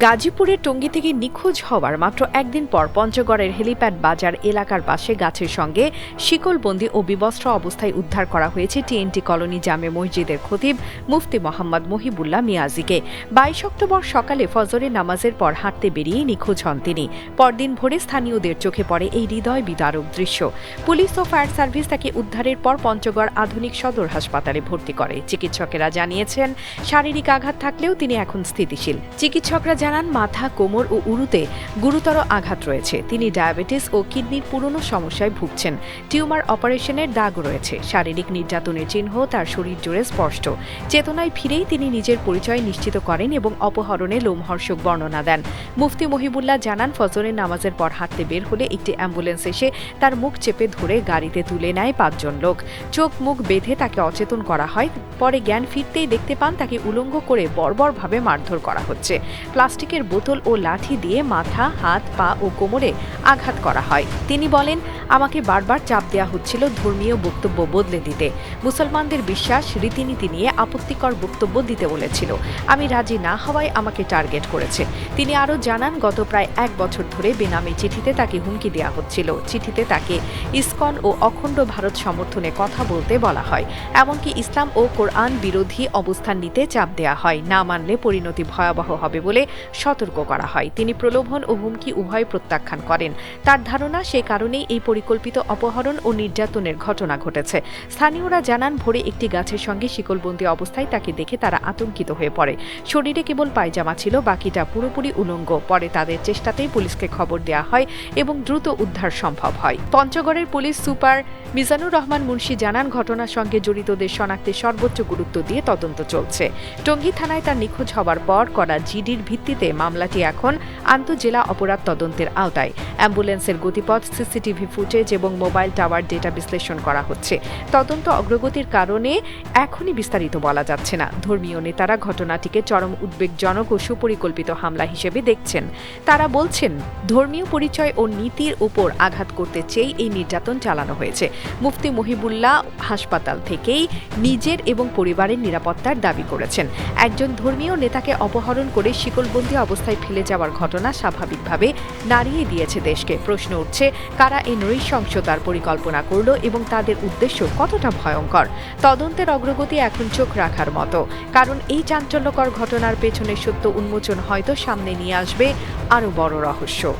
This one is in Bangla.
গাজীপুরের টঙ্গী থেকে নিখোঁজ হওয়ার মাত্র একদিন পর পঞ্চগড়ের হেলিপ্যাড বাজার এলাকার পাশে গাছের সঙ্গে শিকলবন্দি ও বিবস্ত্র অবস্থায় উদ্ধার করা হয়েছে টিএনটি কলোনি জামে মসজিদের খতিব মুফতি মোহাম্মদ মহিবুল্লাহ মিয়াজিকে। বাইশ অক্টোবর সকালে ফজরের নামাজের পর হাঁটতে বেরিয়ে নিখোঁজ হন তিনি। পরদিন ভোরে স্থানীয়দের চোখে পড়ে এই হৃদয় বিদারক দৃশ্য। পুলিশ ও ফায়ার সার্ভিস তাকে উদ্ধারের পর পঞ্চগড় আধুনিক সদর হাসপাতালে ভর্তি করে। চিকিৎসকেরা জানিয়েছেন, শারীরিক আঘাত থাকলেও তিনি এখন স্থিতিশীল। চিকিৎসকরা জানান, মাথা, কোমর ও উরুতে গুরুতর আঘাত রয়েছে। তিনি ডায়াবেটিস ও কিডনির পুরনো সমস্যায় ভুগছেন। টিউমার অপারেশনের দাগ রয়েছে। শারীরিক নির্যাতনের চিহ্ন তার শরীর জুড়ে স্পষ্ট। চেতনায় ফিরেই তিনি নিজের পরিচয় নিশ্চিত করেন এবং অপহরণে লোমহর্ষক বর্ণনা দেন। মুফতি মহিবুল্লাহ জানান, ফজরের নামাজের পর হাঁটতে বের হলে একটি অ্যাম্বুলেন্স এসে তার মুখ চেপে ধরে গাড়িতে তুলে নেয় পাঁচজন লোক। চোখ মুখ বেঁধে তাকে অচেতন করা হয়। পরে জ্ঞান ফিরতেই দেখতে পান, তাকে উলঙ্গ করে বর্বরভাবে মারধর করা হচ্ছে। প্লাস্টিকের বোতল ও লাঠি দিয়ে মাথা, হাত, পা ও কোমরে আঘাত করা হয়। তিনি বলেন, আমাকে বারবার চাপ দেওয়া হচ্ছিল ধর্মীয় বক্তব্য বদলে দিতে। মুসলমানদের বিশ্বাস রীতিনীতি নিয়ে আপত্তিকর বক্তব্য দিতে বলেছিল। আমি রাজি না হওয়ায় আমাকে টার্গেট করেছে। তিনি আরও জানান, গত প্রায় এক বছর ধরে বেনামি চিঠিতে তাকে হুমকি দেওয়া হচ্ছিল। চিঠিতে তাকে ইসকন ও অখণ্ড ভারত সমর্থনে কথা বলতে বলা হয়। এমনকি ইসলাম ও কোরআন বিরোধী অবস্থান নিতে চাপ দেওয়া হয়। না মানলে পরিণতি ভয়াবহ হবে বলে সতর্ক করা হয়। তিনি প্রলোভন ও হুমকি উভয় প্রত্যাখ্যান করেন। তার ধারণা, সে কারণেই এই পরিকল্পিত অপহরণ ও নির্যাতনের ঘটনা ঘটেছে। স্থানীয়রা জানান, ভোরে একটি গাছের সঙ্গে শিকলবন্দি অবস্থায় তাকে দেখে তারা আতঙ্কিত হয়ে পড়ে। শরীরে কেবল পায়জামা ছিল, বাকিটা পুরোপুরি উলঙ্গ। পরে তাদের চেষ্টাতেই পুলিশকে খবর দেওয়া হয় এবং দ্রুত উদ্ধার সম্ভব হয়। পঞ্চগড়ের পুলিশ সুপার মিজানুর রহমান মুন্সি জানান, ঘটনার সঙ্গে জড়িতদের শনাক্তে সর্বোচ্চ গুরুত্ব দিয়ে তদন্ত চলছে। টঙ্গী থানায় তার নিখোঁজ হওয়ার পর করা জিডির ভিত্তিতে মামলাটি এখন আন্তজেলা অপরাধ তদন্তের আওতায়। অ্যাম্বুলেন্সের গতিপথ, সিসিটিভি ফুটেজ এবং মোবাইল টাওয়ার ডেটা বিশ্লেষণ করা হচ্ছে। তদন্ত অগ্রগতির কারণে এখনই বিস্তারিত বলা যাচ্ছে না। ধর্মীয় নেতারা ঘটনাটিকে চরম উদ্বেগজনক ও সুপরিকল্পিত হামলা হিসেবে দেখছেন। তারা বলছেন, ধর্মীয় পরিচয় ও নীতির উপর আঘাত করতে চেয়ে এই নির্যাতন চালানো হয়েছে। মুফতি মহিবুল্লাহ হাসপাতাল থেকেই নিজের এবং পরিবারের নিরাপত্তার দাবি করেছেন। একজন ধর্মীয় নেতাকে অপহরণ করে শিকলবন্দি অবস্থায় ফেলে যাওয়ার ঘটনা স্বাভাবিকভাবে নাড়িয়ে দিয়েছে দেশকে। প্রশ্ন উঠছে, কারা এই নৃশংসতার পরিকল্পনা করল এবং তাদের উদ্দেশ্য কতটা ভয়ঙ্কর? তদন্তের অগ্রগতি এখন চোখ রাখার মতো। কারণ এই চাঞ্চল্যকর ঘটনার পেছনে সত্য উন্মোচন হয়তো সামনে নিয়ে আসবে আরও বড় রহস্য।